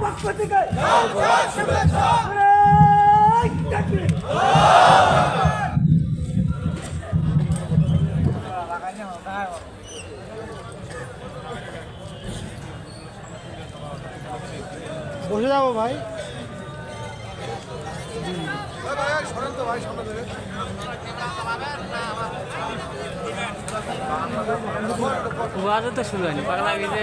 পক্ষ থেকে। বসে যাব ভাই। তো শুরু হয়নি পাগলা গেছে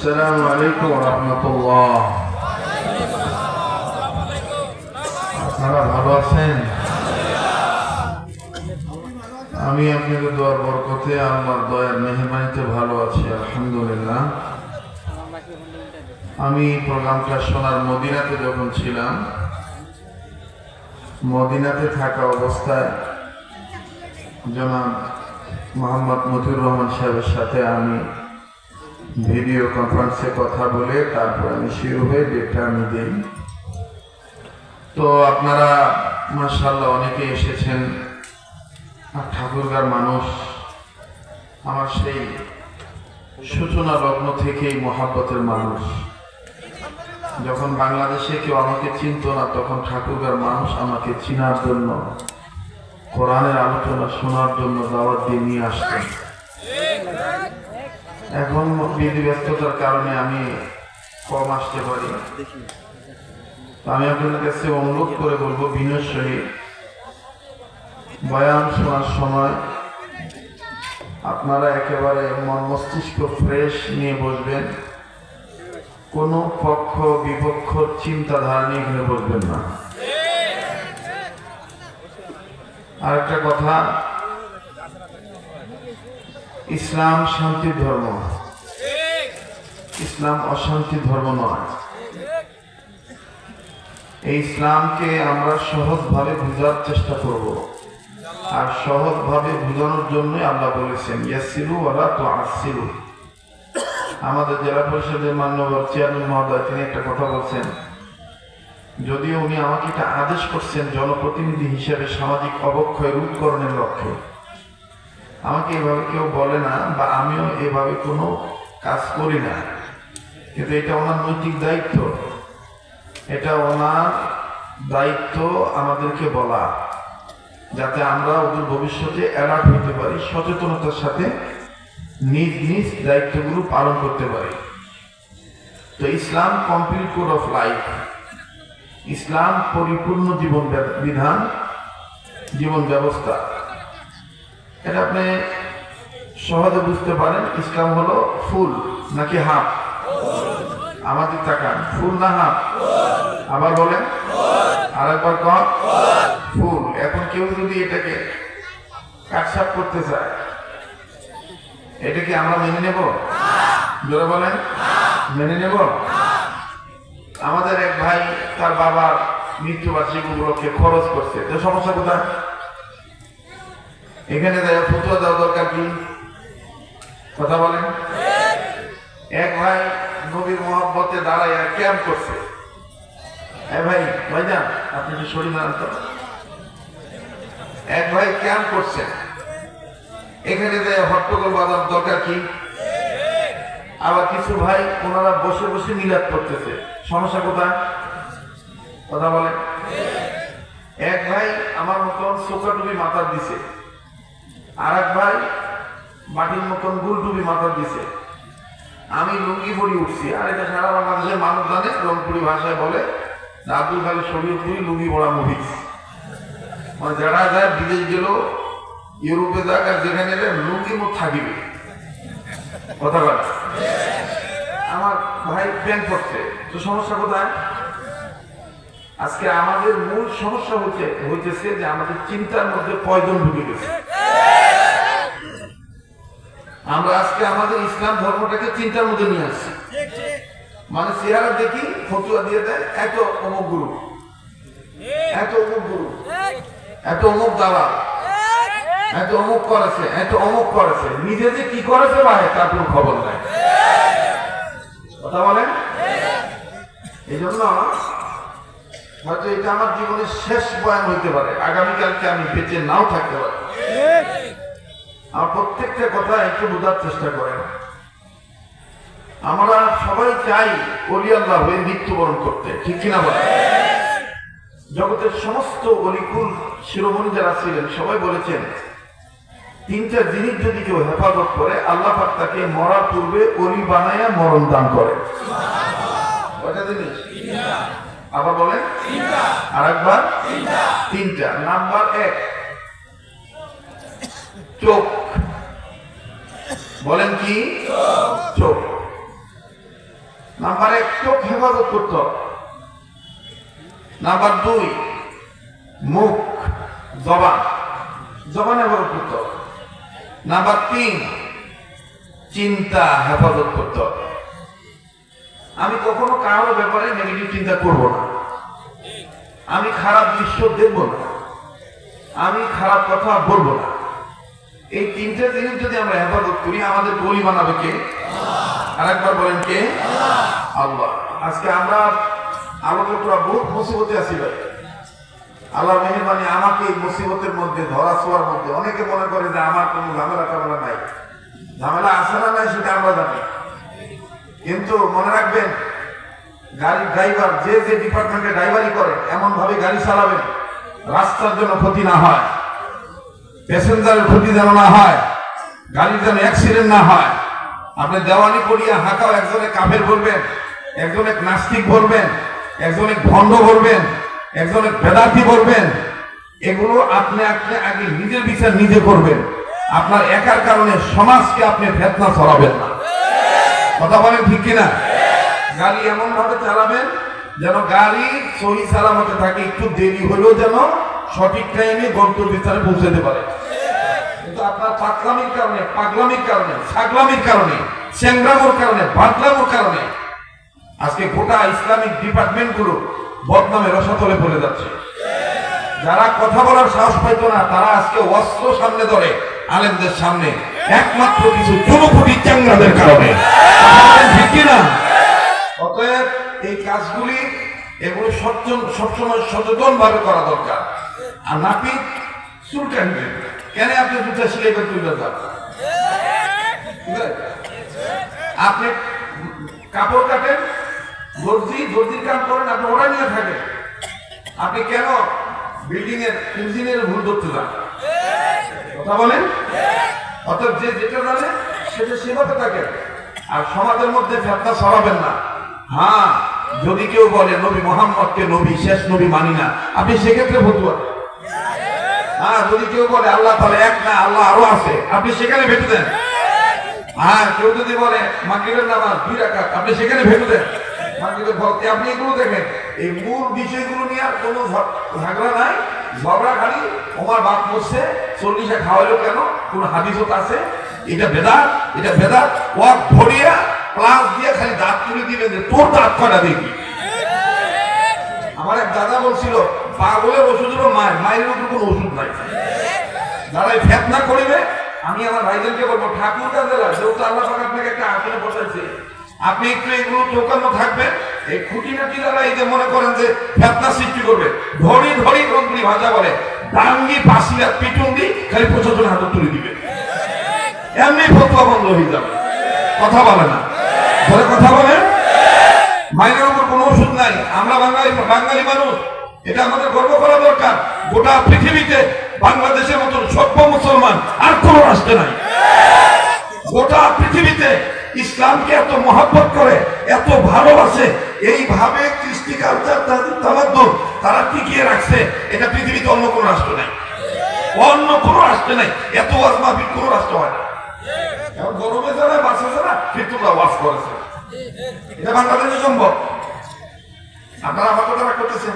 السلام عليكم ورحمة الله আপনারা ভালো আছেন আমি আপনাদের দোয়ার বরকতে আল্লাহর দয়ার মেহরবানিতে ভালো আছি আলহামদুলিল্লাহ আমি প্রোগ্রামটা শোনার মদিনাতে যখন ছিলাম মদিনাতে থাকা অবস্থায় জনাব মোহাম্মদ মতিউর রহমান সাহেবের সাথে আমি ভিডিও কনফারেন্সে কথা বলে তারপর আমি শুরু হয়ে ডেটটা আমি দিই। তো আপনারা মার্শাল্লাহ অনেকে এসেছেন। আর ঠাকুরগার মানুষ, আমার সেই সূচনা লগ্ন থেকেই মহাব্বতের মানুষ। যখন বাংলাদেশে কেউ আমাকে চিনত না, তখন ঠাকুরগার মানুষ আমাকে চিনার জন্য, কোরআনের আলোচনা শোনার জন্য দাওয়াত দিয়ে নিয়ে আসতেন। এখন বিধি ব্যস্ততার কারণে আমি কম আসতে পারি। আমি আপনাদের কাছে অনুরোধ করে বলব বিনয় সহিত বয়ান শোনার সময় আপনারা একেবারে মন মস্তিষ্ক ফ্রেশ নিয়ে বসবেন। কোনো পক্ষ, বিপক্ষ, চিন্তাধারা নিয়ে এখানে বসবেন না। আরেকটা কথা ইসলাম শান্তির ধর্ম। ইসলাম অশান্তি ধর্ম নয়। এই ইসলামকে আমরা সহজভাবে বোঝার চেষ্টা করব। আর সহজভাবে বোঝানোর জন্য আল্লাহ বলেছেন ইয়াসিরু ওলা তো আসিরু আমাদের জেলা পরিষদের মান্যবর চেয়ারম্যান মহোদয়, তিনি একটা কথা বলছেন। যদিও উনি আমাকে একটা আদেশ করছেন, জনপ্রতিনিধি হিসেবে সামাজিক অবক্ষয় রোধকরণের লক্ষ্যে। আমাকে এভাবে কেউ বলে না বা আমিও এভাবে কোনো কাজ করি না। কিন্তু এটা ওনার নৈতিক দায়িত্ব। এটা ওনার দায়িত্ব আমাদেরকে বলা, যাতে আমরা ওদের ভবিষ্যতে অ্যালার্ট হতে পারি, সচেতনতার সাথে নিজ নিজ দায়িত্বগুলো পালন করতে পারি। তো Islam complete code of life Islam পরিপূর্ণ জীবন বিধান, জীবন ব্যবস্থা। এটা আপনি সহজে বুঝতে পারেন, ইসলাম হলো ফুল নাকি হাফ? আমাদের তাকান ফুল না হাফ? আবার বলেন, আরেকবার কম ফুল। এখন কেউ যদি এটাকে কাটসাপ করতে চায়, এটা কি আমরা মেনে নেব? জোরে বলেন, মেনে নেব? আমাদের এক ভাই, তার বাবার মৃত্যুবার্ষিকী উপলক্ষে খরচ করছে। তো সমস্যা কোথায়? এখানে দেয় ফতুয়া দেওয়া দরকার কি? কথা বলেন। এক ভাই নবীর মহব্বতে দাঁড়ায় ক্যাম্প করছে। হ্যাঁ ভাই ভাইজান আপনি কি শরীর মানান তো। এক ভাই ক্যাম্প করছে। এখানে দেয় হট্টগোল বাঁধার দরকার কি? আবার কিছু ভাই ওনারা বসে বসে মিলাদ করতেছে। সমস্যা কোথায়? কথা বলেন। এক ভাই আমার মতন চোখা টুপি মাথার দিছে। আর এক ভাই মাটির মতন গুল মাথা দিছে। আমি লুঙ্গি পরি উঠছি, আর এটা সারা বাংলাদেশের মানুষ জানে, রংপুরি ভাষায় বলে আব্দুল খালি শরীরপুরি লুঙ্গি পড়া মহিষ। মানে যারা যায় বিদেশ গেল, ইউরোপে যাক, আর যেখানে লুঙ্গি মুখ থাকিবে। কথা আমার ভাই প্যান্ট পড়ছে তো সমস্যা কোথায়? আজকে আমাদের মূল সমস্যা হচ্ছে, হইতেছে যে আমাদের চিন্তার মধ্যে পয়জন ঢুকে গেছে। আমরা আজকে আমাদের ইসলাম ধর্মটাকে চিন্তার মধ্যে নিয়ে আসছি। মানে চেহারা দেখি ফতুয়া দিয়ে দেয়, এত অমুক গুরু। এত অমুক গুরু। এত অমুক দালাল এত অমুক করেছে, এত অমুক করেছে। নিজে যে কি করেছে ভাই, তার কোনো খবর নাই। কথা বলেন? এই জন্য হয়তো এটা আমার জীবনের শেষ বয়ান হইতে পারে। আগামীকালকে আমি বেঁচে নাও থাকতে পারি। আমার প্রত্যেকটা কথা একটু বোঝার চেষ্টা করেন। আমরা সবাই চাই অলি আল্লাহ হয়ে মৃত্যুবরণ করতে, ঠিক কিনা বলেন? জগতের সমস্ত অলিকুল শিরোমণি যারা ছিলেন, সবাই বলেছেন, তিনটা জিনিস যদি কেউ হেফাজত করে, আল্লাহ তাকে মরার পূর্বে অলি বানায়া মরণ দান করে। আবার বলেন আর একবার তিনটা। নাম্বার এক চোখ। বলেন কি? চোখ। নাম্বার এক, চোখ হেফাজত করতে হবে। নাম্বার দুই, মুখ, জবান। জবান হেফাজত করতে হবে। নাম্বার তিন, চিন্তা হেফাজত করতে। আমি কখনো কারোর ব্যাপারে নেগেটিভ চিন্তা করব না। আমি খারাপ দৃশ্য দেখব না। আমি খারাপ কথা বলব না। এই তিনটে জিনিস যদি আমরা হেফাজত করি, আমাদের গলি বানাবে কে? আর একবার বলেন কে? আল্লাহ। আজকে আমরা আলোচকরা বহুত মুসিবতে আছি ভাই। আল্লাহ মেহরবানি আমাকে এই মুসিবতের মধ্যে, ধরা ছোঁয়ার মধ্যে। অনেকে মনে করে যে আমার কোনো ঝামেলা টামেলা নাই। ঝামেলা আছে না নাই সেটা আমরা জানি। কিন্তু মনে রাখবেন, গাড়ির ড্রাইভার যে যে ডিপার্টমেন্টে ড্রাইভারি করে এমন ভাবে গাড়ি চালাবেন, রাস্তার জন্য ক্ষতি না হয়। প্যাসেঞ্জারের ক্ষতি যেন না হয়, গাড়ির যেন অ্যাক্সিডেন্ট না হয়, আপনি দেওয়ানি করিয়া হাঁকাও একজনে কাফের বলবেন, একজনে নাস্তিক বলবেন, একজনে ভণ্ড বলবেন, একজনে বেদার্থী বলবেন, এগুলো আপনি আপনি আগে নিজের বিচার নিজে করবেন। আপনার একার কারণে সমাজকে আপনি ফেতনা ছড়াবেন না। কথা বলেন ঠিক কিনা? গাড়ি এমন ভাবে চালাবেন যেন গাড়ি সহি সালামতে থাকে, একটু দেরি হলেও যেন সঠিক টাইমে গন্তব্য স্থানে পৌঁছাতে পারে। কিন্তু আপনার কারণে, পাগলামির কারণে, ছাগলামির কারণে কারণে, বাদলামোর কারণে আজকে গোটা ইসলামিক ডিপার্টমেন্টগুলো বদনামে রসাতলে পড়ে যাচ্ছে। যারা কথা বলার সাহস পাইতো না, তারা আজকে অস্ত্র সামনে ধরে, আলেমদের সামনে, একমাত্র কিছু জনপতি চ্যাংরাদের কারণে। অতএব এই কাজগুলি এগুলো সবসময় সচেতন ভাবে করা দরকার। আর নাপিত চুল কাটবেন কেন আপনি দুটা সিলাই করে তুলতে যান আপনি কাপড় কাটেন দর্জি দর্জির কাম করেন, আপনি ওরা নিয়ে থাকেন। আপনি কেন বিল্ডিং এর ইঞ্জিনিয়ার ভুল ধরতে যান? কথা বলেন? অর্থাৎ যে যেটা জানে, সেটা সেভাবে থাকে আর সমাজের মধ্যে ফেতনা ছড়াবেন না। হ্যাঁ যদি কেউ বলে, নবী মোহাম্মদকে নবী, শেষ নবী মানি না। আপনি সেক্ষেত্রে ফতুয়া হ্যাঁ যদি কেউ বলে আল্লাহ তাহলে এক না, আল্লাহ আরও আছে, আপনি সেখানে ভেটে দেন। হ্যাঁ কেউ যদি বলে মাকিরের নামাজ দুই রাখাত আপনি সেখানে ভেটে দেন। মাকিরের ভক্তি আপনি এগুলো দেখেন, এই মূল বিষয়গুলো নিয়ে আর কোনো ঝগড়া নাই, ঝগড়া খালি ওমার বাপ মরছে চল্লিশে খাওয়াইলো কেন? কোন হাদিসত আছে? এটা বেদাত এটা বেদাত। ওয়াক ভরিয়া প্লাস দিয়ে খালি দাঁত তুলে দিবেন যে, তোর দাঁত কটা দেখি আমার এক দাদা বলছিল পাগলের ওষুধ হলো মায়ের মায়ের উপর কোনো ওষুধ নাই। যারা ফেতনা করিবে, আমি আমার ভাইদেরকে বলব ঠাকুর কাজেরা যেহেতু আল্লাহ আপনাকে একটা আসনে বসাইছে, আপনি একটু এগুলো চৌকান্ন থাকবেন, এই খুঁটিনাটি দ্বারা এই যে মনে করেন যে ফেতনা সৃষ্টি করবে, ধরি ধরি কঙ্কড়ি ভাজা বলে, ডাঙ্গি, পাশিরা পিটুন দি খালি প্রশাসন হাতে তুলে দিবে। এমনি ফতুয়া বন্ধ হয়ে যাবে। কথা বলে না। ধরে কথা বলে? মায়ের উপর কোনো ওষুধ নাই। আমরা বাঙালি বাঙালি মানুষ। এটা আমাদের গর্ব করা দরকার। গোটা পৃথিবীতে বাংলাদেশের মতন সভ্য মুসলমান আর কোন রাষ্ট্রে নাই। গোটা পৃথিবীতে ইসলামকে এত মহাব্বত করে, এত ভালোবাসে, এইভাবে কৃষ্টি কালচার তাদের তামাদ্দুন তারা টিকিয়ে রাখছে, এটা পৃথিবীতে অন্য কোন রাষ্ট্র নাই। অন্য কোন রাষ্ট্রে নাই। এত ওয়াজ মাহফিল কোন রাষ্ট্র হয় না। গরমে যারা বাঁচে যারা কিন্তু ওয়াজ করেছে। এটা বাংলাদেশে সম্ভব। আপনারা আমার কথা করতেছেন?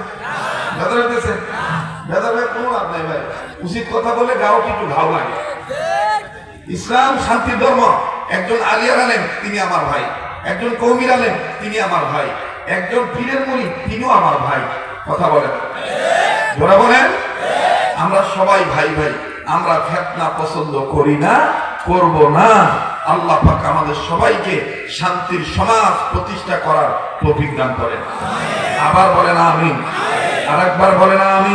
কোনো লাভ নাই ভাই। উচিত কথা বলে গাও কিন্তু ঘাও লাগে। ইসলাম ধর্ম। একজন আলিয়ার আলেম, তিনি আমার ভাই। একজন কৌমির আলেম, তিনি আমার ভাই। একজন পীরের মুড়ি, তিনিও আমার ভাই। কথা বলেন। বলেন। আমরা সবাই ভাই ভাই। আমরা ফেতনা পছন্দ করি না, করব না। আল্লাহ পাক আমাদের সবাইকে শান্তির সমাজ প্রতিষ্ঠা করার তৌফিক করেন। আবার বলেন আমিন। আরেকবার বলেন আমিন।